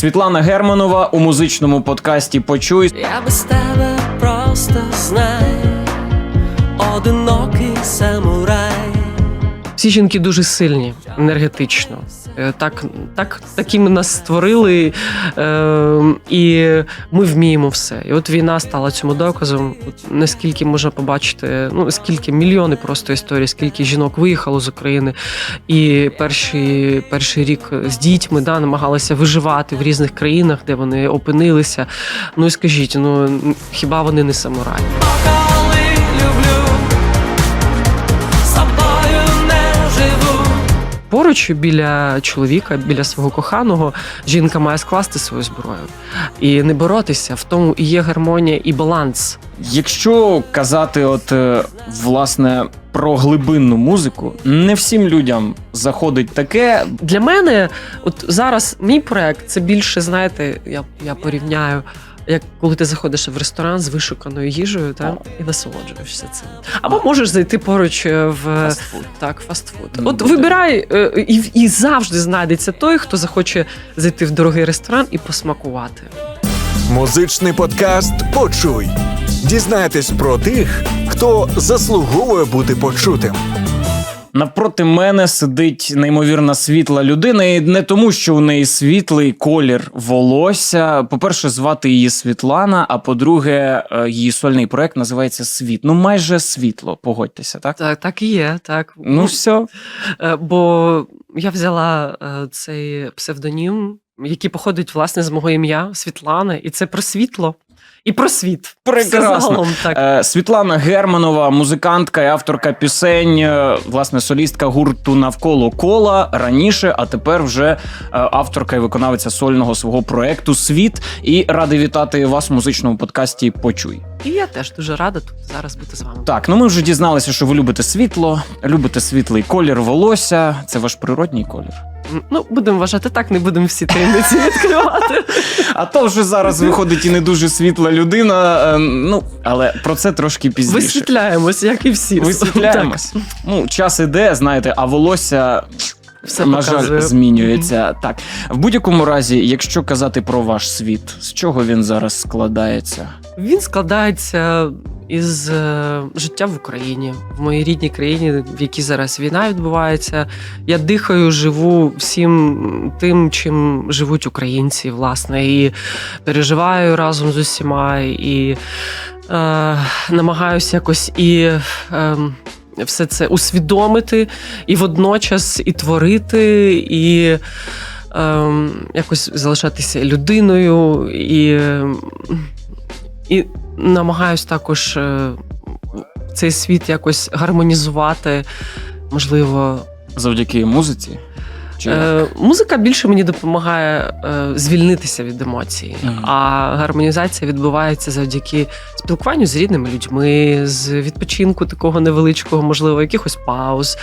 Світлана Германова у музичному подкасті Почуй. Я без тебе просто знай, одинокий самурай. Всі жінки дуже сильні, енергетично. Е, Так, так, такими нас створили, е, і ми вміємо все. І от війна стала цьому доказом. От Наскільки можна побачити, ну скільки мільйони просто історій, скільки жінок виїхало з України, і перший, перший рік з дітьми да, намагалися виживати в різних країнах, де вони опинилися. Ну і скажіть, ну хіба вони не самураї? Поруч біля чоловіка, біля свого коханого, жінка має скласти свою зброю і не боротися. В тому і є гармонія і баланс. Якщо казати, от е, власне про глибинну музику, не всім людям заходить таке. Для мене, от зараз мій проект це більше, знаєте, я, я порівняю. Як коли ти заходиш в ресторан з вишуканою їжею та, і насолоджуєшся цим. Або можеш зайти поруч е, в Фастфуд. так, фастфуд. Ну, От буде. вибирай е, і, і завжди знайдеться той, хто захоче зайти в дорогий ресторан і посмакувати. Музичний подкаст Почуй. Дізнайтесь про тих, хто заслуговує бути почутим. Навпроти мене сидить неймовірно світла людина, і не тому, що у неї світлий колір волосся. По-перше, звати її Світлана. А по-друге, е, її сольний проект називається Світ. Ну, майже світло, погодьтеся, так? Так, так і є. Так. Ну, все. Бо я взяла е, цей псевдонім, який походить власне з мого ім'я Світлана, і це про світло і про світ. Все Прекрасно. загалом так. Е, Світлана Германова, музикантка і авторка пісень, е, власне, солістка гурту навколо кола раніше, а тепер вже е, авторка і виконавиця сольного свого проекту Світ. І радий вітати вас в музичному подкасті Почуй. І я теж дуже рада тут зараз бути з вами. Так, ну ми вже дізналися, що ви любите світло, любите світлий колір волосся. Це ваш природній колір. Ну, будемо вважати так, не будемо всі таємниці відкривати. А то вже зараз виходить і не дуже світла людина. е, Ну але про це трошки пізніше. Висвітляємось, як і всі. Висвітляємось. Ну, час іде, знаєте, а волосся. Все на жаль, показує. змінюється. Так, в будь-якому разі, якщо казати про ваш світ, з чого він зараз складається? Він складається із е, життя в Україні, в моїй рідній країні, в якій зараз війна відбувається. Я дихаю, живу всім тим, чим живуть українці, власне, і переживаю разом з усіма, і е, намагаюся якось і. Е, все це усвідомити і водночас і творити, і ем, якось залишатися людиною, і, і намагаюсь також е, цей світ якось гармонізувати. Можливо, Завдяки музиці? Чи? Е, музика більше мені допомагає е, звільнитися від емоцій, Мгм. а гармонізація відбувається завдяки спілкуванню з рідними людьми, з відпочинку такого невеличкого, можливо, якихось пауз,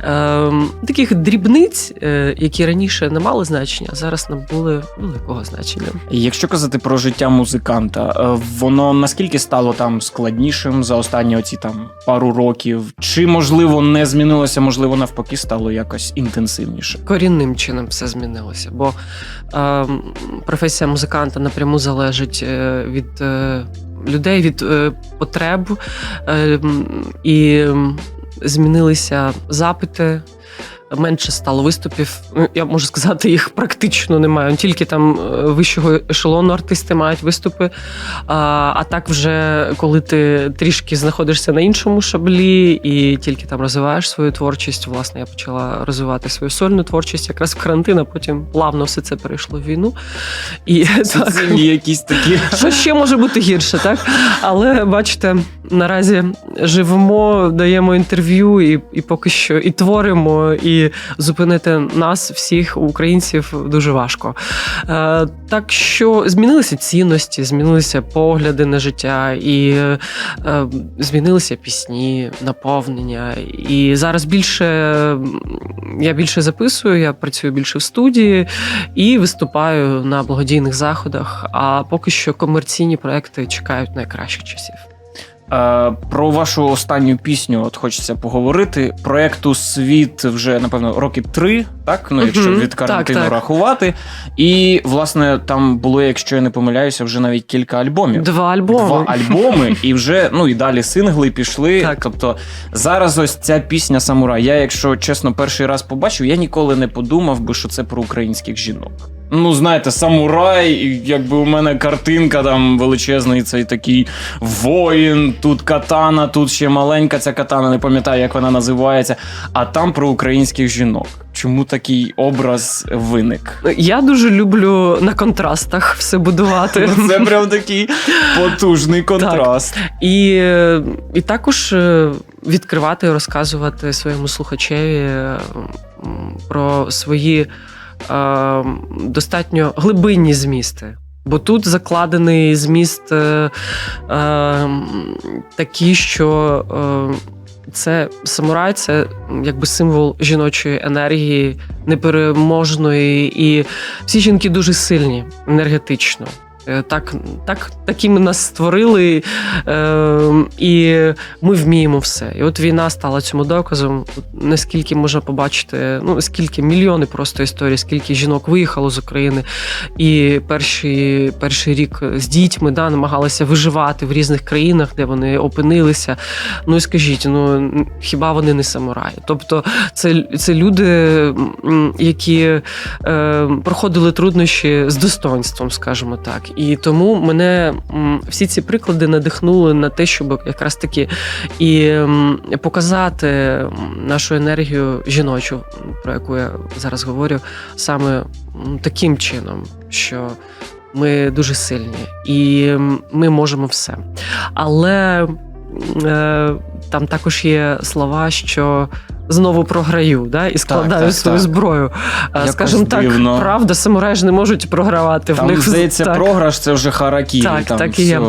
е, таких дрібниць, е, які раніше не мали значення, а зараз набули великого значення. Якщо казати про життя музиканта, е, воно наскільки стало там складнішим за останні оці там пару років? Чи можливо не змінилося, можливо, навпаки, стало якось інтенсивніше? Корінним чином все змінилося, бо е, професія музиканта напряму залежить е, від е, людей, від е, потреб, е, і змінилися запити. Менше стало виступів. Ну, Я можу сказати, їх практично немає. Тільки там е, вищого ешелону артисти мають виступи. А, а так, вже коли ти трішки знаходишся на іншому шаблі і тільки там розвиваєш свою творчість, власне, я почала розвивати свою сольну творчість якраз в карантин, а потім плавно все це перейшло в війну. І так, якісь такі. що ще може бути гірше, так? Але бачите, наразі живемо, даємо інтерв'ю і, і поки що і творимо, і зупинити нас, всіх українців, дуже важко. Е, так що змінилися цінності, змінилися погляди на життя, і е, змінилися пісні, наповнення. І зараз більше я більше записую, я працюю більше в студії і виступаю на благодійних заходах. А поки що комерційні проекти чекають найкращих часів. Е, Про вашу останню пісню от хочеться поговорити. Проекту Світ вже напевно роки три, так ну якщо Мгм, від карантину так, так. рахувати. І власне там було, якщо я не помиляюся, вже навіть кілька альбомів. Два альбоми. Два альбоми, і вже ну і далі сингли пішли. Так. Тобто зараз ось ця пісня Самурай. Я, якщо чесно, перший раз побачив, я ніколи не подумав би, що це про українських жінок. Ну, знаєте, самурай, і якби у мене картинка там величезний цей такий воїн, тут катана, тут ще маленька ця катана, не пам'ятаю, як вона називається. А там про українських жінок. Чому такий образ виник? Я дуже люблю на контрастах все будувати. Ну, Це прям такий потужний контраст. І, е, і також е, відкривати і розказувати своєму слухачеві про свої достатньо глибинні змісти. Бо тут закладений зміст е, е, такий, що е, це самурай, це якби символ жіночої енергії, непереможної, і всі жінки дуже сильні енергетично. Е, Так, так, такими нас створили, е, і ми вміємо все. І от війна стала цьому доказом. Наскільки можна побачити, ну скільки мільйони просто історій, скільки жінок виїхало з України, і перший, перший рік з дітьми да, намагалися виживати в різних країнах, де вони опинилися. Ну і скажіть, ну хіба вони не самураї? Тобто, це, це люди, які е, проходили труднощі з достоинством, скажімо так. І тому мене всі ці приклади надихнули на те, щоб якраз таки і показати нашу енергію жіночу, про яку я зараз говорю, саме таким чином, що. Ми дуже сильні і ми можемо все. Але е, там також є слова, що знову програю, да, і складаю так, свою так. зброю. Скажімо так, дивно. правда, самураї ж не можуть програвати. Там, в них здається, так. програш це вже харакірі. Так, там так і є.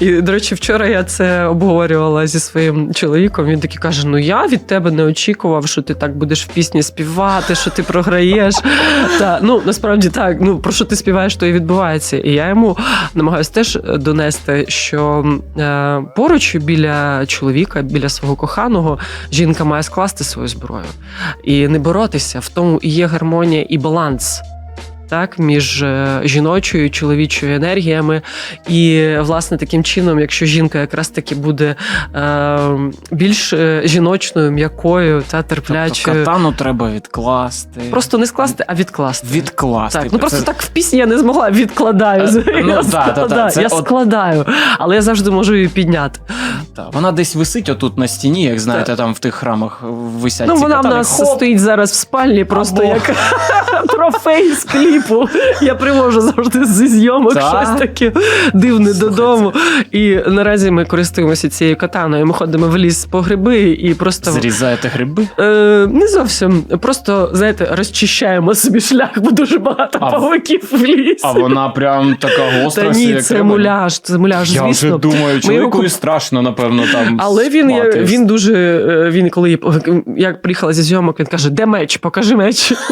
І, до речі, вчора я це обговорювала зі своїм чоловіком. Він такий каже: Ну я від тебе не очікував, що ти так будеш в пісні співати, що ти програєш. Та ну насправді так. Ну про що ти співаєш, то і відбувається. І я йому намагаюся теж донести, що е, поруч біля чоловіка, біля свого коханого, жінка має скласти свою зброю і не боротися. В тому і є гармонія і баланс. Так, між е, жіночою і чоловічою енергіями, і власне таким чином, якщо жінка якраз таки буде е, більш е, жіночною, м'якою та Тобто терплячою, катану треба відкласти. просто не скласти, а відкласти. відкласти. Так, ну просто Це- так в пісні я не змогла відкладаю. Е, я ну, да, да, да, складаю, я от- складаю, але я завжди можу її підняти. Та, Вона десь висить отут на стіні, як знаєте, там в тих храмах висять Ну ці вона в нас Хоп! стоїть зараз в спальні, просто Або- як трофей з кліпу. Я привожу завжди зі зйомок щось таке дивне додому. І наразі ми користуємося цією катаною. Ми ходимо в ліс по гриби і просто Зрізаєте гриби. Е, не зовсім. Просто, знаєте, розчищаємо собі шлях, бо дуже багато А в- павуків в лісі. А вона прям така гостра. Та ні, це муляж, це муляж, Я звісно. вже думаю, Ми чоловікові страшно, напевно, там. Але він, він дуже. е, Він коли як приїхала зі зйомок, він каже: де меч? Покажи меч.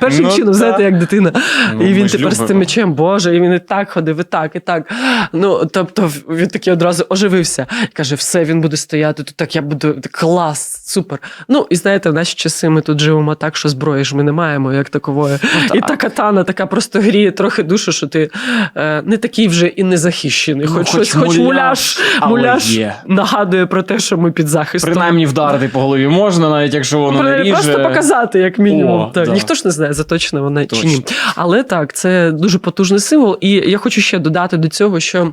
Першим, чином, так. знаєте, як дитина. Ну, і він тепер з тим мечем, Боже, і він і так ходив, і так, і так. Ну, тобто, він такий одразу оживився. І каже: все, він буде стояти тут, так я буду клас, супер. Ну, і знаєте, в наші часи ми тут живемо так, що зброї ж ми не маємо, як такової. Ну, І та катана така просто гріє трохи душу, що ти е, не такий вже і не захищений. Ну, хоч, хоч щось, хоч муляж, муляж, є. нагадує про те, що ми під захистом. Принаймні вдарити по голові можна, навіть якщо воно не ріже. Просто показати, як мінімум. О, так, да. Ніхто ж не знає, заточена вона чи ні. Але так, це дуже потужний символ. І я хочу ще додати до цього, що.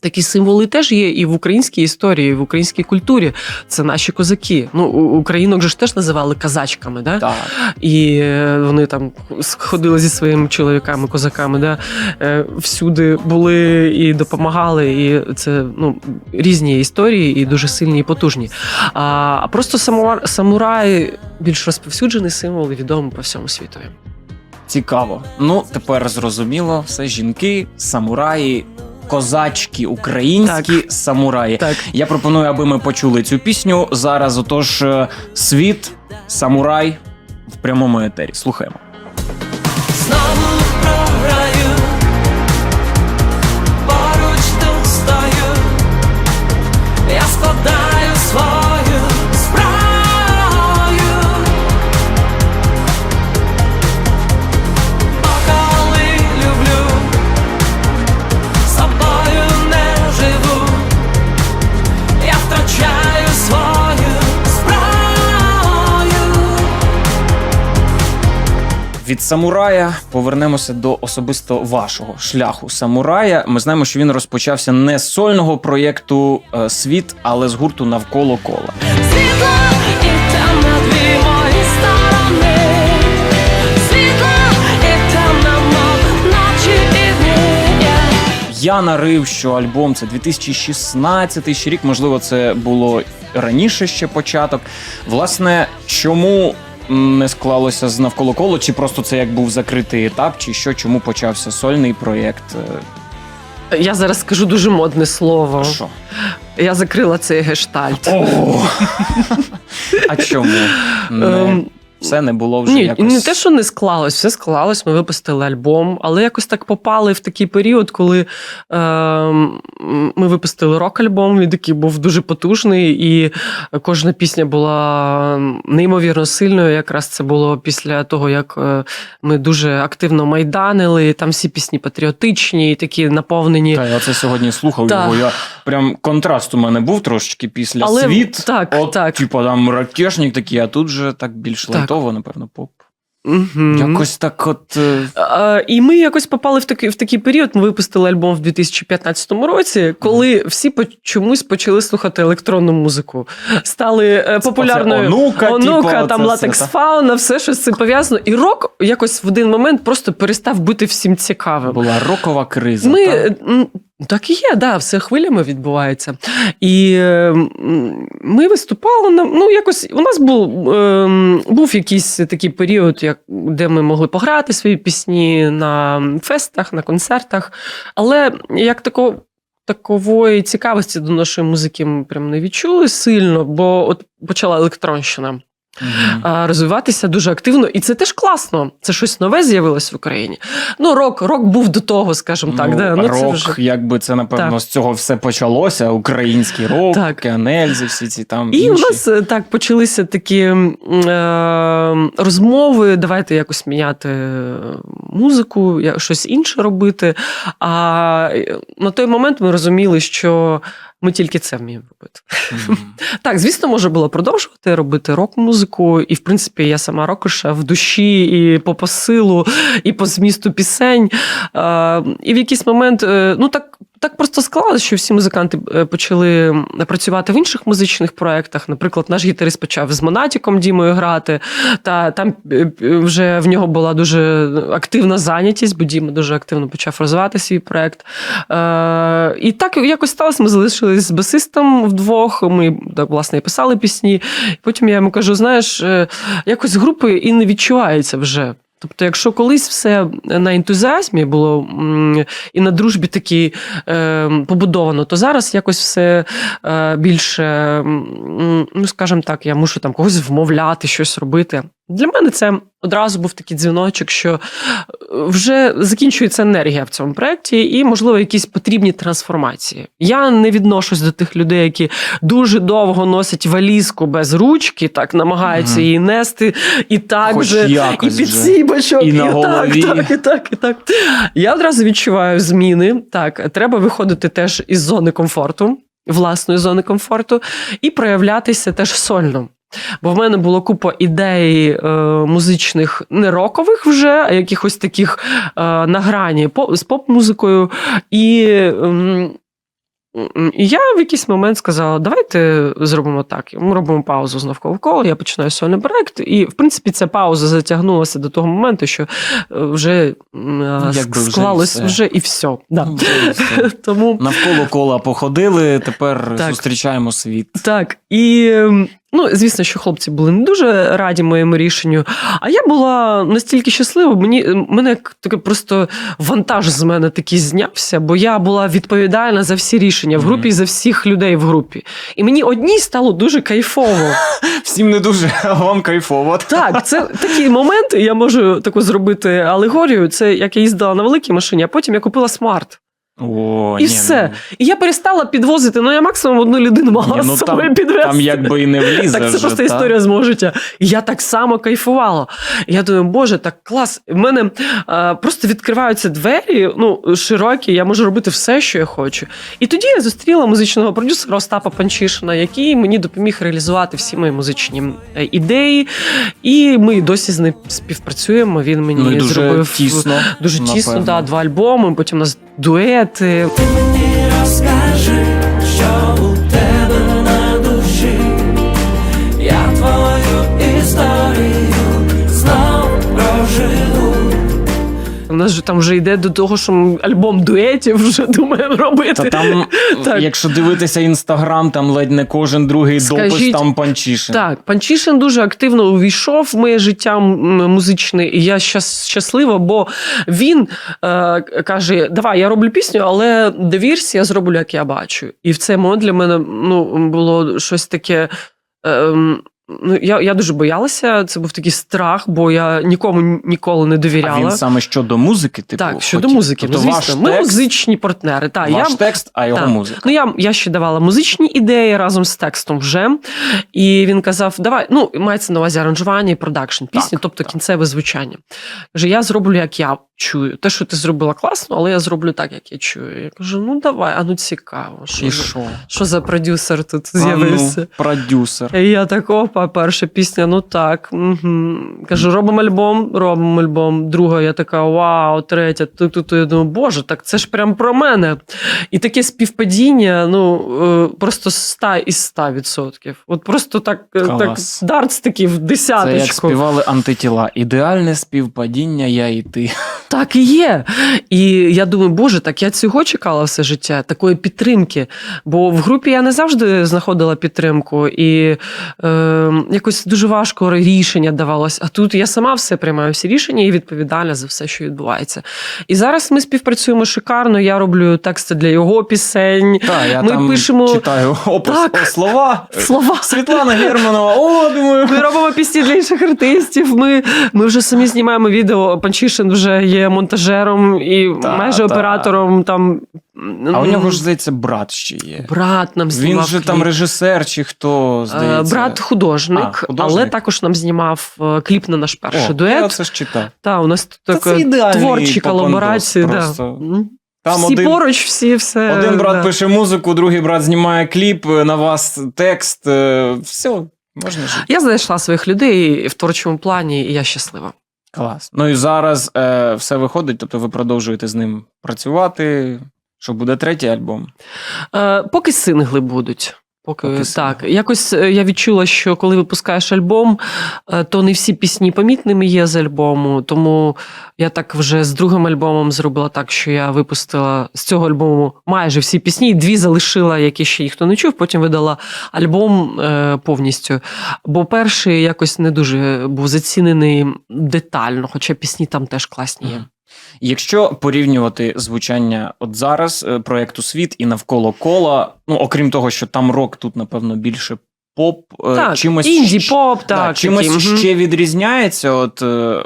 Такі символи теж є і в українській історії, і в українській культурі. Це наші козаки. Ну, українок же ж теж називали казачками, да? Так. І е, вони там ходили зі своїми чоловіками, козаками, да? е, всюди були і допомагали. І це ну, різні історії, і дуже сильні і потужні. А просто самура- самурай більш розповсюджений символ і відомий по всьому світу. Цікаво. Ну, тепер зрозуміло, все жінки, самураї, козачки, українські самураї. Так. Я пропоную, аби ми почули цю пісню зараз. Отож, е, світ, самурай в прямому етері. Слухаємо. Від самурая повернемося до особисто вашого шляху самурая. Ми знаємо, що він розпочався не з сольного проєкту е, Світ, але з гурту навколо кола. Світло і темно дві мої сторони. Світло і темно, мов ночі і дні. Я нарив, що альбом це 2016 ще рік, можливо, це було раніше ще початок. Власне, чому не склалося з навколо коло, чи просто це як був закритий етап, чи що, чому почався сольний проєкт? Я зараз скажу дуже модне слово. Що? Я закрила цей гештальт. О! А чому? Не, Ем, все не було вже Ні, якось. не те, що не склалось, все склалось. Ми випустили альбом, але якось так попали в такий період, коли е, ми випустили рок-альбом. Він такий був дуже потужний, і кожна пісня була неймовірно сильною. Якраз це було після того, як е, ми дуже активно майданили. Там всі пісні патріотичні, такі наповнені. Та, я це сьогодні слухав Так. його. Я прям контраст у мене був трошечки після Але світ. так, От, так. Типу там ракешник такий, а тут же так більш Так. Лайтово, напевно, поп. Мгм. Якось так, от. е, Е, І ми якось попали в такий, в такий період. Ми випустили альбом в 2015 році, коли всі по- чомусь почали слухати електронну музику. Стали е, популярною. Оце онука, Онука, типу, там латекс все, фауна, все що з цим пов'язано. І рок якось в один момент просто перестав бути всім цікавим. Була рокова криза. Ми так і є, да, все хвилями відбувається. І е, ми виступали на ну, якось. У нас був, е, був якийсь такий період, як, де ми могли пограти свої пісні на фестах, на концертах. Але як такого. Такової цікавості до нашої музики ми прям не відчули сильно, бо от почала електронщина А, розвиватися дуже активно, і це теж класно. Це щось нове з'явилось в Україні. Ну, рок, рок був до того, скажімо так. Ну, да, ну, це рок, вже... якби це напевно Так. з цього все почалося. Український рок, Так. Кенельзи, всі ці там. І у нас е, так почалися такі е, розмови. Давайте якось міняти е, музику, щось інше робити. А е, на той момент ми розуміли, що ми тільки це вміємо робити. Мгм. Так, звісно, можна було продовжувати робити рок-музику, і в принципі я сама рокуша в душі, і по посилу, і по змісту пісень. І в якийсь момент, е, ну так. Так просто склалося, що всі музиканти е, почали працювати в інших музичних проєктах. Наприклад, наш гітарист почав з Монатіком Дімою грати, та там е, е, вже в нього була дуже активна зайнятість, бо Діма дуже активно почав розвивати свій проєкт. І так якось сталося. Ми залишились з басистом вдвох. Ми так, власне і писали пісні. Потім я йому кажу: знаєш, якось групи і не відчувається вже. Тобто, якщо колись все на ентузіазмі було і на дружбі такі е, побудовано, то зараз якось все е, більше, ну скажімо так, я мушу там когось вмовляти, щось робити. Для мене це одразу був такий дзвіночок, що е, вже закінчується енергія в цьому проєкті, і, можливо, якісь потрібні трансформації. Я не відношусь до тих людей, які дуже довго носять валізку без ручки, так намагаються її нести, і так Хоч же, і під сібочок, І на голові. так, так, і так, і так. Я одразу відчуваю зміни. Так, треба виходити теж із зони комфорту, власної зони комфорту, і проявлятися теж сольно. Бо в мене було купа ідей е, музичних не рокових вже, а якихось таких е, на грані по- з поп-музикою. І, і я в якийсь момент сказала: давайте зробимо так. Ми робимо паузу з навколо кола, я починаю сольний проект. І, в принципі, ця пауза затягнулася до того моменту, що е, вже е, Якби вже і склалось все. вже і все. Да. Ну, вже все. Тому Навколо кола походили, тепер Так. зустрічаємо світ. Так, і ем, ну, звісно, що хлопці були не дуже раді моєму рішенню. А я була настільки щаслива, мені мене таке просто вантаж з мене такий знявся, бо я була відповідальна за всі рішення в групі і за всіх людей в групі. І мені одній стало дуже кайфово. Всім не дуже, а вам кайфово. Так, це такий момент. Я можу таку зробити алегорію. Це як я їздила на великій машині, а потім я купила смарт. О, І ні, все. ну, І я перестала підвозити. Ну я максимум одну людину могла ні, ну, з собою там, підвезти. там якби і не влізе. Так це вже, просто та. історія з мого життя. І я так само кайфувала. Я думаю, боже, так клас. В мене е, просто відкриваються двері, ну, широкі, я можу робити все, що я хочу. І тоді я зустріла музичного продюсера Остапа Панчишина, який мені допоміг реалізувати всі мої музичні е, ідеї. І ми досі з ним співпрацюємо. Він мені Ну і дуже зробив тісно. дуже тісно, да, два альбоми. Потім у нас дуети. Ти мені розкажи, У нас же там вже йде до того, що ми альбом дуетів вже думаємо робити. Та там, Так. якщо дивитися інстаграм, там ледь не кожен другий допис там панчішин. Так, Панчишин дуже активно увійшов в моє життя музичне, і я щас, щаслива, бо він е, каже: Давай, я роблю пісню, але довірся, я зроблю, як я бачу. І в цей момент для мене ну, було щось таке. Е, Ну, я, я дуже боялася, це був такий страх, бо я нікому ніколи не довіряла. А він саме щодо музики, типу, так, щодо хотів? музики, Тобто ну, ваш ми текст, музичні партнери. Так, ваш я, текст, а його Так. музика. Ну, я, я ще давала музичні ідеї разом з текстом вже. І він казав: давай, ну, мається на увазі аранжування і продакшн пісні, Так, тобто так. кінцеве звучання. Каже, я зроблю, як я чую. Те, що ти зробила класно, але я зроблю так, як я чую. Я кажу: ну давай, а ну цікаво. Що, І за- що? що за продюсер тут А ну, з'явився? продюсер. І я так, опа, перша пісня, ну так. Угу. Кажу, робимо альбом, робимо альбом. Друга, я така, вау, третя. Тут, тут, я думаю, боже, так це ж прям про мене. І таке співпадіння, ну, е, просто 100 із 100 відсотків. От просто так, е, так Клас. дартс такий в Це як співали антитіла. Ідеальне співпадіння, я і ти. Так і є. І я думаю, боже, так я цього чекала все життя, такої підтримки. Бо в групі я не завжди знаходила підтримку, і е, якось дуже важко рішення давалось. А тут я сама все приймаю всі рішення і відповідальна за все, що відбувається. І зараз ми співпрацюємо шикарно. Я роблю тексти для його пісень. Так, я Ми там пишемо- читаю опис Так. о, слова. Слова. Світлана Германова, о, думаю. Ми робимо пісні для інших артистів. Ми, ми вже самі знімаємо відео. Панчишин вже є монтажером і Та, майже та. оператором. Там А у нього ж здається брат ще є. брат нам Він знімав. же там режисер чи хто Е, здається. Брат художник, А, художник. але також нам знімав е, кліп на наш перший О, Я дует. це ж читав. Та у нас тут Та така творчі колаборації. Да. просто. Там всі один- поруч, всі все. Один брат да. пише музику, другий брат знімає кліп, е, на вас текст. Все, можна жити. Я знайшла своїх людей в творчому плані, і я щаслива. Клас. Ну і зараз е, все виходить, тобто ви продовжуєте з ним працювати. Що буде третій альбом? Е, поки сингли будуть. Поки, Поки так, якось е, я відчула, що коли випускаєш альбом, е, то не всі пісні помітними є з альбому. Тому я так вже з другим альбомом зробила так, що я випустила з цього альбому майже всі пісні, дві залишила, які ще ніхто не чув. Потім видала альбом е, повністю. Бо перший якось не дуже був зацінений детально, хоча пісні там теж класні є. Якщо порівнювати звучання от зараз е, проекту Світ і навколо кола, ну окрім того, що там рок, тут напевно більше поп, е, Так, чимось інді поп, да, так, чимось такі, мгм. ще відрізняється от, е,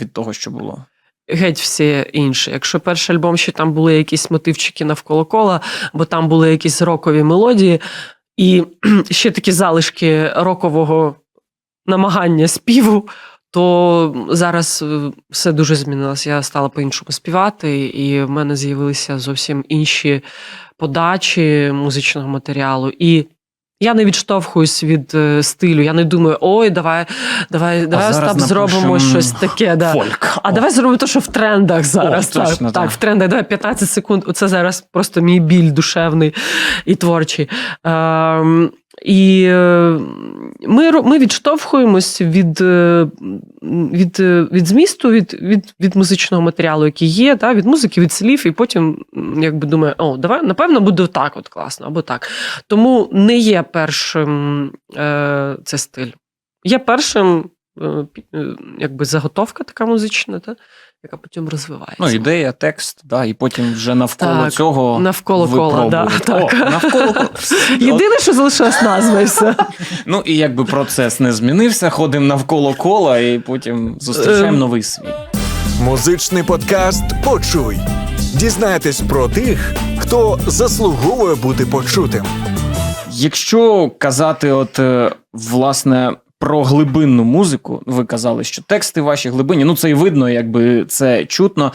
від того, що було. геть все інше. Якщо перший альбом ще там були якісь мотивчики навколо кола, бо там були якісь рокові мелодії, і ще такі залишки рокового намагання співу. То зараз е, все дуже змінилося. Я стала по-іншому співати, і в мене з'явилися зовсім інші подачі музичного матеріалу. І я не відштовхуюсь від е, стилю. Я не думаю, ой, давай, давай, давай Остап, зробимо щось таке. Да. Фольк. А О. давай зробимо те, що в трендах зараз. О, точно, так, так. так, в трендах. Давай 15 секунд. Оце зараз просто мій біль душевний і творчий. Ем, і е, ми, ми відштовхуємось від, е, від, е, від змісту, від, від, від музичного матеріалу, який є, та, від музики, від слів, і потім якби думаю, о, давай, напевно, буде так от класно, або так. Тому не є першим е, це стиль. Є першим е, е, якби заготовка така музична, та, яка потім розвивається. Ну, ідея, текст, да, і потім вже навколо Так, цього. навколо ви кола, да, пробуєте. так. Навколо кола. Єдине, що залишилась назва, і все. Ну і якби процес не змінився, ходимо навколо кола і потім зустрічаємо Ем. новий світ. Музичний подкаст Почуй. Дізнайтесь про тих, хто заслуговує бути почутим. Якщо казати, от е, власне. Про глибинну музику, ви казали, що тексти ваші глибинні, ну це і видно, якби це чутно.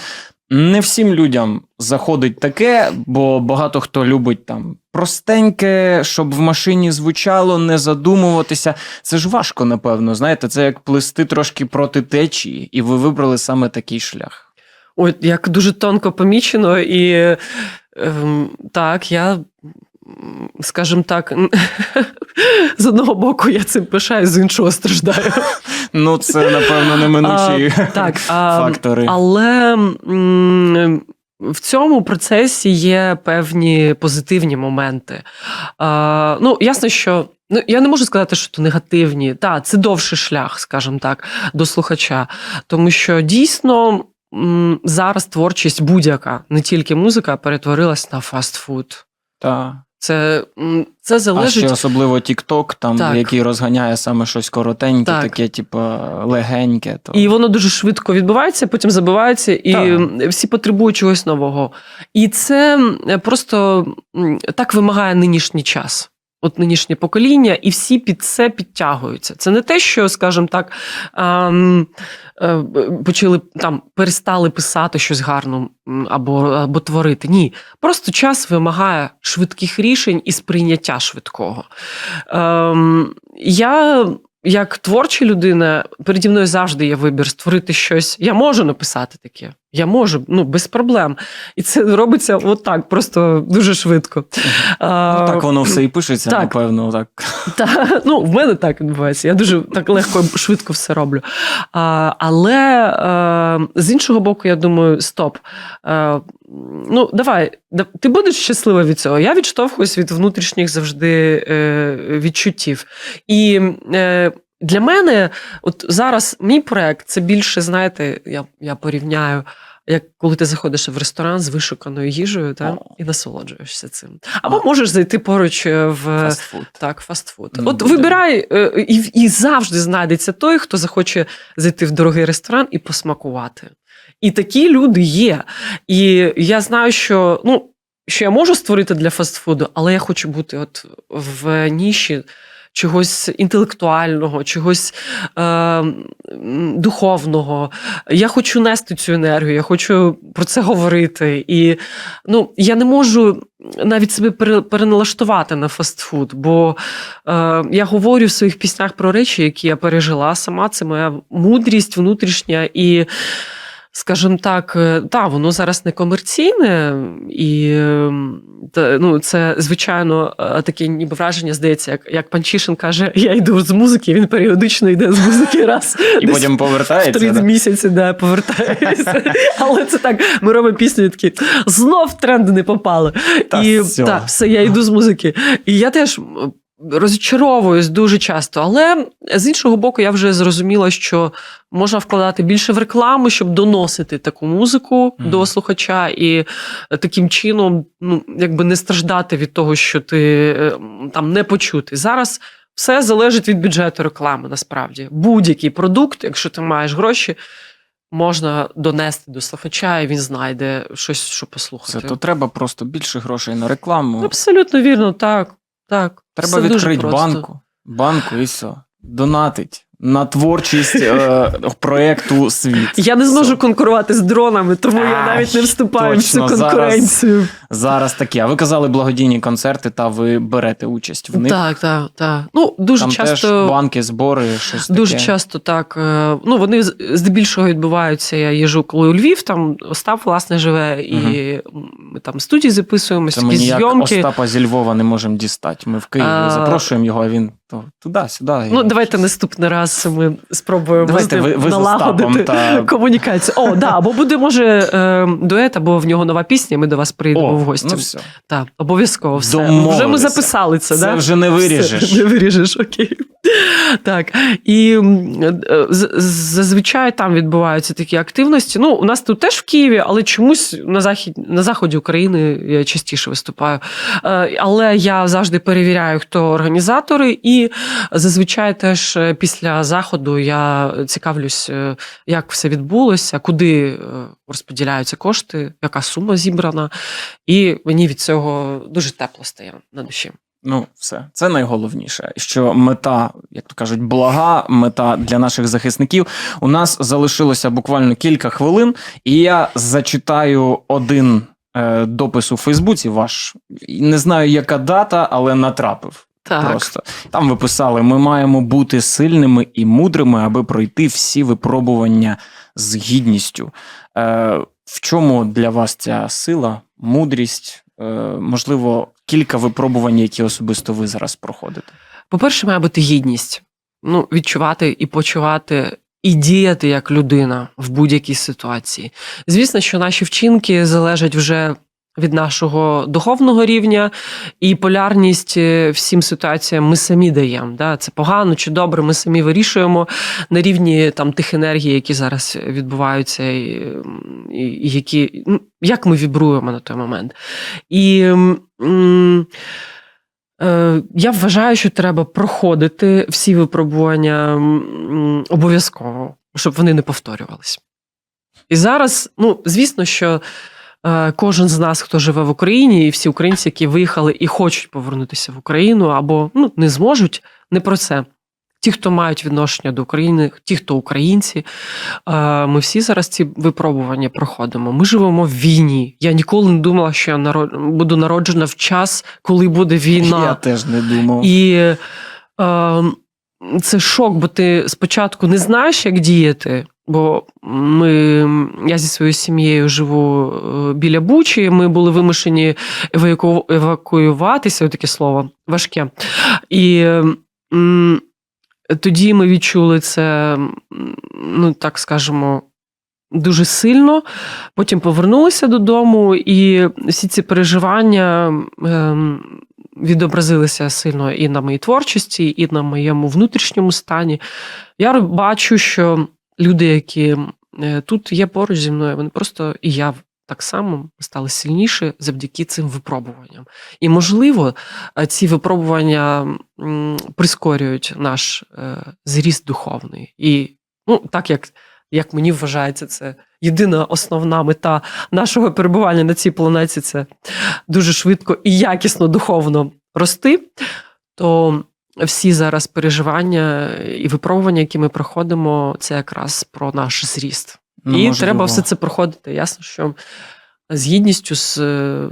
Не всім людям заходить таке, бо багато хто любить там простеньке, щоб в машині звучало, не задумуватися. Це ж важко, напевно. Знаєте, це як плисти трошки проти течії, і ви вибрали саме такий шлях. Ой, як дуже тонко помічено, і ем, так, я, скажімо так, з одного боку я цим пишаю, з іншого страждаю. Ну, це, напевно, неминучі А, так, а, фактори. Але в цьому процесі є певні позитивні моменти. А, ну, ясно, що. Ну, я не можу сказати, що то негативні. Так, це довший шлях, скажімо так, до слухача. Тому що дійсно зараз творчість будь-яка, не тільки музика, перетворилась на фастфуд. Та. Це, це залежить. А ще особливо TikTok, там, Так. який розганяє саме щось коротеньке, Так. таке, типу, легеньке. То... І воно дуже швидко відбувається, потім забивається, і Так. всі потребують чогось нового. І це просто так вимагає нинішній час. От нинішнє покоління, і всі під це підтягуються. Це не те, що, скажімо так, ем, е, почали там перестали писати щось гарно або, або творити. Ні, просто час вимагає швидких рішень і сприйняття швидкого. Ем, я як творча людина, переді мною завжди є вибір створити щось. Я можу написати таке. Я можу, ну без проблем. І це робиться отак, просто дуже швидко. Ну, так воно все і пишеться, так. напевно, так. Та, ну, в мене так відбувається. Я дуже так легко і швидко все роблю. А, але а, з іншого боку, я думаю, стоп. А, ну, давай, ти будеш щаслива від цього. Я відштовхуюсь від внутрішніх завжди е, відчуттів. І е, для мене, от зараз мій проект це більше, знаєте, я, я порівняю. Як коли ти заходиш в ресторан з вишуканою їжею та, і насолоджуєшся цим. Або можеш зайти поруч е, в Фастфуд. так, фастфуд. Ну, От буде. вибирай, е, і, і завжди знайдеться той, хто захоче зайти в дорогий ресторан і посмакувати. І такі люди є. І я знаю, що ну, що я можу створити для фастфуду, але я хочу бути от в ніші. Чогось інтелектуального, чогось е, духовного. Я хочу нести цю енергію, я хочу про це говорити. І ну, я не можу навіть себе переналаштувати на фастфуд, бо е, я говорю в своїх піснях про речі, які я пережила сама. Це моя мудрість внутрішня і. Скажімо так, е, та, воно зараз не комерційне, і та, ну, це, звичайно, е, таке ніби враження здається, як, як Панчишин каже, я йду з музики, він періодично йде з музики раз І десь потім повертається. три да? місяці, да, повертаюся. Але це так, ми робимо пісню такі, знов тренди не попали. Та і все. так, все, я йду з музики. І я теж розчаровуюсь дуже часто. Але з іншого боку, я вже зрозуміла, що можна вкладати більше в рекламу, щоб доносити таку музику Мгм. до слухача, і таким чином, ну, якби не страждати від того, що ти е, там не почути. Зараз. Все залежить від бюджету реклами, насправді. Будь-який продукт, якщо ти маєш гроші, можна донести до слухача, і він знайде щось, що послухати. Це, то треба просто більше грошей на рекламу. Абсолютно вірно, так. так. Треба Все дуже відкрити просто. банку. Банку і все. Донатить на творчість е, проекту світ. Я не зможу конкурувати з дронами, тому я навіть не вступаю в цю точно, зараз- конкуренцію. Зараз таке. А ви казали благодійні концерти, та ви берете участь в них. Так, так, так. Ну, дуже Там часто. теж банки, збори, щось Дуже таке. часто так. е, Ну, вони здебільшого відбуваються. Я їжу коли у Львів, там Остап, власне, живе, і ми там студії записуємо, Це ми ніяк зйомки. Остапа зі Львова не можемо дістати. Ми в Києві А, запрошуємо його, а він то туди-сюди. Ну, давайте наступний раз ми спробуємо Давайте ви- ви налагодити та- комунікацію. О, да, або буде, може, е, дует, або в нього нова пісня, ми до вас прийдемо О, в гості. Ну все. Так, обов'язково все. Домовилися. Вже ми записали це, Це да? вже не виріжеш. Все, не виріжеш, окей. Так, і е, зазвичай там відбуваються такі активності. Ну, у нас тут теж в Києві, але чомусь на захід на заході України я частіше виступаю. Е, Але я завжди перевіряю, хто організатори, і зазвичай теж е, після заходу я цікавлюсь, як все відбулося, куди розподіляються кошти, яка сума зібрана. І мені від цього дуже тепло стає на душі. Ну, все, це найголовніше. Що мета, як то кажуть, блага, мета для наших захисників. У нас залишилося буквально кілька хвилин, і я зачитаю один е, допис у Фейсбуці. Ваш не знаю, яка дата, але натрапив. Так. Просто там ви писали: ми маємо бути сильними і мудрими, аби пройти всі випробування з гідністю. Е, в чому для вас ця сила, мудрість? Е, можливо, кілька випробувань, які особисто ви зараз проходите. По-перше, має бути гідність. Ну, відчувати і почувати. І діяти як людина в будь-якій ситуації. Звісно, що наші вчинки залежать вже від нашого духовного рівня, і полярність е, всім ситуаціям ми самі даємо. Да? Це погано чи добре, ми самі вирішуємо на рівні там тих енергій, які зараз відбуваються, і, і, які ну, як ми вібруємо на той момент. І м, Е, Я вважаю, що треба проходити всі випробування обов'язково, щоб вони не повторювались. І зараз, ну, звісно, що кожен з нас, хто живе в Україні, і всі українці, які виїхали і хочуть повернутися в Україну, або ну, не зможуть, не про це. Ті, хто мають відношення до України, ті, хто українці, е, ми всі зараз ці випробування проходимо. Ми живемо в війні. Я ніколи не думала, що я народ... буду народжена в час, коли буде війна. Я теж не думав. І е, це шок, бо ти спочатку не знаєш, як діяти. Бо ми, я зі своєю сім'єю живу е, біля Бучі, ми були вимушені еваку, евакуюватися, таке слово важке. І тоді ми відчули це, ну так скажемо, дуже сильно. Потім повернулися додому, і всі ці переживання. ем, відобразилися сильно і на моїй творчості, і на моєму внутрішньому стані. Я бачу, що люди, які е, тут є поруч зі мною, вони просто і я так само стали сильніше завдяки цим випробуванням. І, можливо, е, ці випробування прискорюють наш е, зріст духовний. І ну, так як, як мені вважається, це єдина основна мета нашого перебування на цій планеті це дуже швидко і якісно духовно рости, то всі зараз переживання і випробування, які ми проходимо, це якраз про наш зріст. Ну, і треба все це проходити. Ясно, що з гідністю, з, е,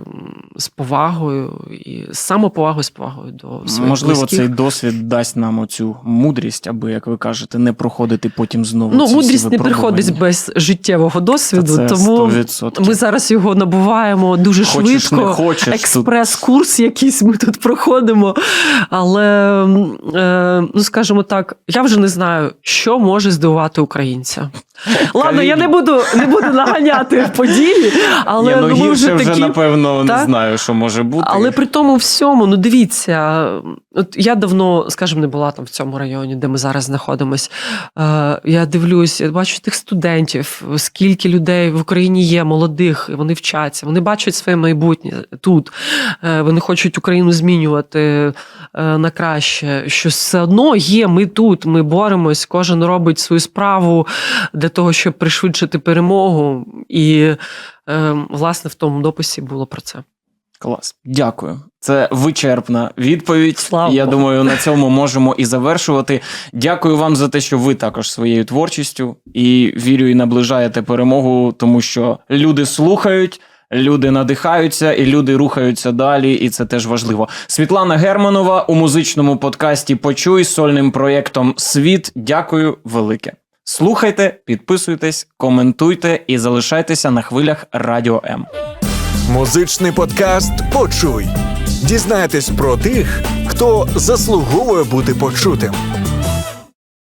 з повагою і з самоповагою, з повагою до своїх Можливо, близьких. цей досвід дасть нам оцю мудрість, аби, як ви кажете, не проходити потім знову. Ну, ці всі мудрість не приходить без життєвого досвіду, Та це тому 100%. ми зараз його набуваємо дуже Хочеш, швидко. не хочеш, Експрес-курс якийсь ми тут проходимо. Але, е, ну скажімо так, я вже не знаю, що може здивувати українця. Ладно, я не буду, не буду наганяти події, але Ні, ну, ну, ми вже вже, такі. напевно, не знаю, що може бути. Але при тому всьому, ну дивіться, от я давно, скажімо, не була там в цьому районі, де ми зараз знаходимось. Е, я дивлюсь, я бачу тих студентів, скільки людей в Україні є, молодих, і вони вчаться, вони бачать своє майбутнє тут. Е, вони хочуть Україну змінювати е, на краще. Що все одно є, ми тут, ми боремось, кожен робить свою справу для того, щоб пришвидшити перемогу. І, е, власне, в тому дописі було про це. Клас, дякую. Це вичерпна відповідь. Слава Я Богу. думаю, на цьому можемо і завершувати. Дякую вам за те, що ви також своєю творчістю і вірю, і наближаєте перемогу, тому що люди слухають. Люди надихаються і люди рухаються далі, і це теж важливо. Світлана Германова у музичному подкасті Почуй сольним проєктом Світ. Дякую велике. Слухайте, підписуйтесь, коментуйте і залишайтеся на хвилях Радіо М. Музичний подкаст Почуй. Дізнайтесь про тих, хто заслуговує бути почутим.